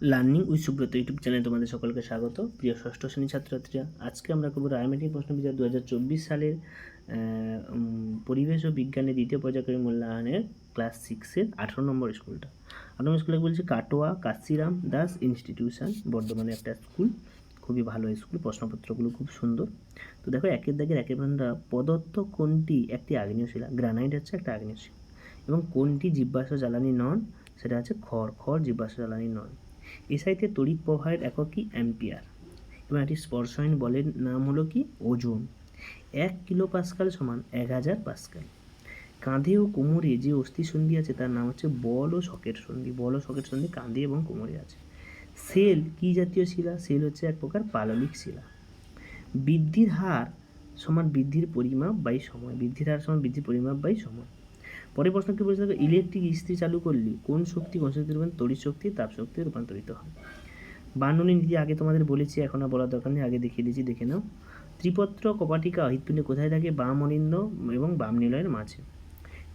Learning with Subrata YouTube চ্যানেলে তোমাদের সকলকে স্বাগত। প্রিয় ষষ্ঠ শ্রেণি ছাত্রছাত্রীরা, আজকে আমরা করব রায়মেট্রিক প্রশ্ন বিচার দু হাজার চব্বিশ সালের পরিবেশ ও বিজ্ঞানের দ্বিতীয় পর্যায়ক্রমিক মূল্যায়নের ক্লাস সিক্সের আঠারো নম্বর স্কুলটা। আঠারো নম্বর স্কুলে বলছি, কাটোয়া, কাশিরাম দাস ইনস্টিটিউশন বর্ধমানে একটা স্কুল, খুবই ভালো স্কুল, প্রশ্নপত্রগুলো খুব সুন্দর। তো দেখো, একের দাগের একের প্রদত্ত কোনটি একটি আগ্নেয় শিলা? গ্রানাইট হচ্ছে একটা আগ্নেয় শিলা। এবং কোনটি জীবাশ্ম জ্বালানি নন? সেটা হচ্ছে খড় খড় জীবাশ্ম জ্বালানি নন এসআইতে তড়িৎ প্রবাহের একক কি? অ্যাম্পিয়ার। এবং একটি স্পর্শহীন বলের নাম হলো কি? ওজন। এক কিলো পাস্কাল সমান এক হাজার পাস্কাল। কাঁধে ও কোমরে যে অস্থি সন্ধি আছে, তার নাম হচ্ছে বল ও শকের সন্ধি। বল ও শকের সন্ধি কাঁধে এবং কোমরে আছে। সেল কি জাতীয় শিলা? সেল হচ্ছে এক প্রকার পাললিক শিলা। বৃদ্ধির হার সমান বৃদ্ধির পরিমাপ বাই সময়। বৃদ্ধির হার সমান বৃদ্ধির পরিমাপ বাই সময়। পরের প্রশ্ন কি বলছে ইলেকট্রিক ইস্ত্রি চালু করলে কোন শক্তি কোন শক্তি রূপান্তর তড়িৎ শক্তি, তাপ শক্তি রূপান্তরিত হয়। বান্ননী নীতি আগে তোমাদের বলেছি, এখন আর বলার দরকার নেই, আগে দেখিয়ে দিয়েছি, দেখে নাও। ত্রিপত্র, কপাটিকা হৃৎপিণ্ডে কোথায় থাকে? বাম অনিন্দ এবং বাম নিলয়ের মাঝে।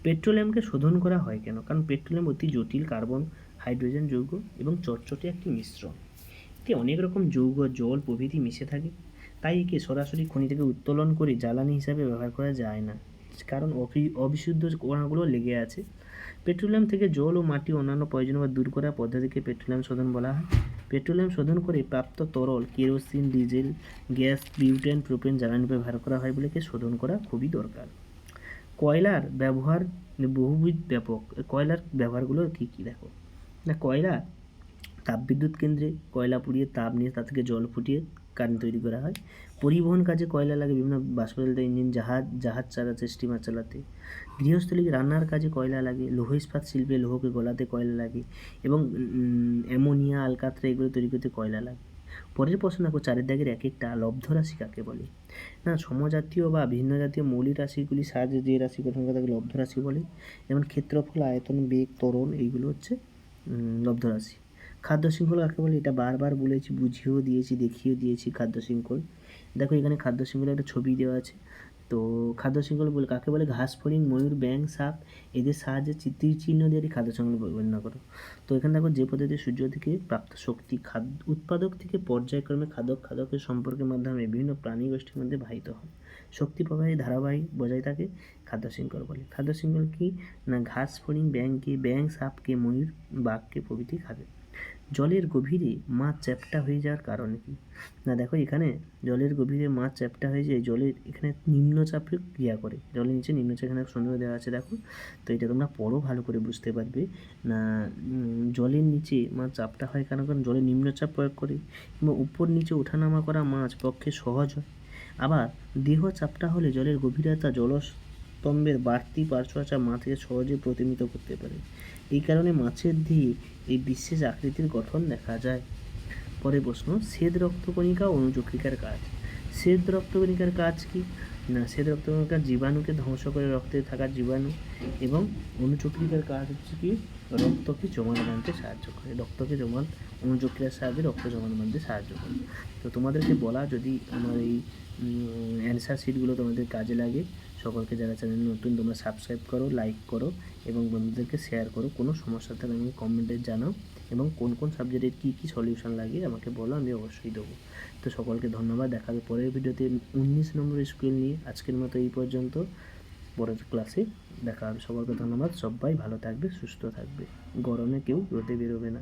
পেট্রোলিয়ামকে শোধন করা হয় কেন? কারণ পেট্রোলিয়াম অতি জটিল, কার্বন, হাইড্রোজেন যৌগ এবং চটচটে একটি মিশ্রণ। এতে অনেক রকম যৌগ, জল, প্রভৃতি মিশে থাকে। তাই একে সরাসরি খনি থেকে উত্তোলন করে জ্বালানি হিসাবে ব্যবহার করা যায় না। কারণ অবিশুদ্ধ কণাগুলো লেগে আছে। পেট্রোলিয়াম থেকে জল ও মাটি অন্যান্য প্রয়োজন বা দূর করার পদ্ধতিকে পেট্রোলিয়াম শোধন বলা হয়। পেট্রোলিয়াম শোধন করে প্রাপ্ত তরল, kerosene, diesel, gas, butane, propane জ্বালানি ব্যবহার করা হয় বলে একে শোধন করা খুবই দরকার। কয়লার ব্যবহার বহুবিধ ব্যাপক। কয়লার ব্যবহারগুলো কী কী দেখো। না, কয়লা তাপবিদ্যুৎ কেন্দ্রে কয়লা পুড়িয়ে তাপ নিয়ে তা থেকে জল ফুটিয়ে কারেন্ট তৈরি করা হয়। পরিবহন কাজে কয়লা লাগে, বিভিন্ন বাষ্পচালিত ইঞ্জিন, জাহাজ জাহাজ চালাতে, স্টিমার চালাতে। গৃহস্থলী রান্নার কাজে কয়লা লাগে, লৌহ ইস্পাত শিল্পে লৌহকে গলাতে কয়লা লাগে এবং অ্যামোনিয়া, আলকাতরা এগুলো তৈরি করতে কয়লা লাগে। পরের প্রশ্ন দেখো চারের দাগের এক একটা লব্ধ রাশি কাকে বলে? না, সমজাতীয় বা ভিন্ন জাতীয় মৌলিক রাশিগুলি সাহায্যে যে রাশি গঠন করে তাকে লব্ধ রাশি বলে। যেমন ক্ষেত্রফল, আয়তন, বেগ, ত্বরণ, এইগুলো হচ্ছে লব্ধ রাশি। খাদ্য শৃঙ্খল কাকে বলে? এটা বারবার বলেছি, বুঝিয়েও দিয়েছি, দেখিয়েও দিয়েছি খাদ্য শৃঙ্খল দেখো, এখানে খাদ্য শৃঙ্খলের একটা ছবি দেওয়া আছে। তো খাদ্য শৃঙ্খল বলে কাকে বলে? ঘাস ফড়িং ময়ূর ব্যাং সাপ, এদের সাহায্যে চি- তীর চিহ্ন দিয়ে খাদ্য শৃঙ্খল বর্ণনা করো। তো এখানে দেখো, যে পদ্ধতি সূর্য থেকে প্রাপ্ত শক্তি খাদ্য উৎপাদক থেকে পর্যায়ক্রমে খাদক খাদকের সম্পর্কের মাধ্যমে বিভিন্ন প্রাণী গোষ্ঠীর মধ্যে বাহিত হয়। শক্তি প্রবাহী ধারাবাহিক বজায় থাকে খাদ্য শৃঙ্খল বলে। খাদ্য শৃঙ্খল কি? না ঘাস ফড়িং ব্যাংকে ব্যাং সাপকে, ময়ূর, বাঘকে প্রভৃতি খাবে জলের গভীরে মাছ চ্যাপ্টা হয়ে যাওয়ার কারণ কি? না, দেখো এখানে জলের গভীরে মাছ চ্যাপ্টা হয়ে যায়, জলের এখানে নিম্নচাপে ক্রিয়া করে। জলের নিচে নিম্নচাপ এখানে সুন্দর দেওয়া আছে, দেখো। তো এটা তোমরা পরও ভালো করে বুঝতে পারবে। না জলের নিচে মাছ চাপটা হয় কেন? কারণ জলে নিম্নচাপ প্রয়োগ করে। কিংবা উপর নিচে ওঠানামা করা মাছ পক্ষে সহজ হয়। আবার দেহ চাপটা হলে জলের গভীরতা জলস্তম্ভের বাড়তি পার্শ্বচাপ মাছকে সহজে প্রতিমিত করতে পারে। এই কারণে মাছের দিয়ে এই বিশেষ আকৃতির গঠন দেখা যায়। পরে প্রশ্ন, শ্বেত রক্তকণিকা অনুচক্রিকার কাজ। শ্বেত রক্তকণিকার কাজ কি? না, শ্বেত রক্তকণিকার জীবাণুকে ধ্বংস করে রক্তে থাকা জীবাণু এবং অনুচক্রিকার কাজ হচ্ছে কি? রক্তকে জমাট বাঁধতে সাহায্য করে। রক্তকে জমাট অনুচক্রিয়ার সাহায্যে রক্ত জমাট বাঁধতে সাহায্য করে। তো তোমাদেরকে বলা, যদি আমার এই অ্যান্সার শিটগুলো তোমাদের কাজে লাগে সকলকে যারা চ্যানেল নতুন, তোমরা সাবস্ক্রাইব করো লাইক করো এবং বন্ধুদেরকে শেয়ার করো। কোনো সমস্যা থাকলে আমাকে কমেন্টে জানাও এবং কোন কোন সাবজেক্টের কী কী সলিউশন লাগে আমাকে বলো, আমি অবশ্যই দেবো। তো সকলকে ধন্যবাদ, দেখা পরের ভিডিওতে উনিশ নম্বর স্কুল নিয়ে। আজকের মতো এই পর্যন্ত। পরের ক্লাসে দেখা হবে। সকলকে ধন্যবাদ। সবাই ভালো থাকবে, সুস্থ থাকবে। গরমে কেউ রোদে বেরোবে না।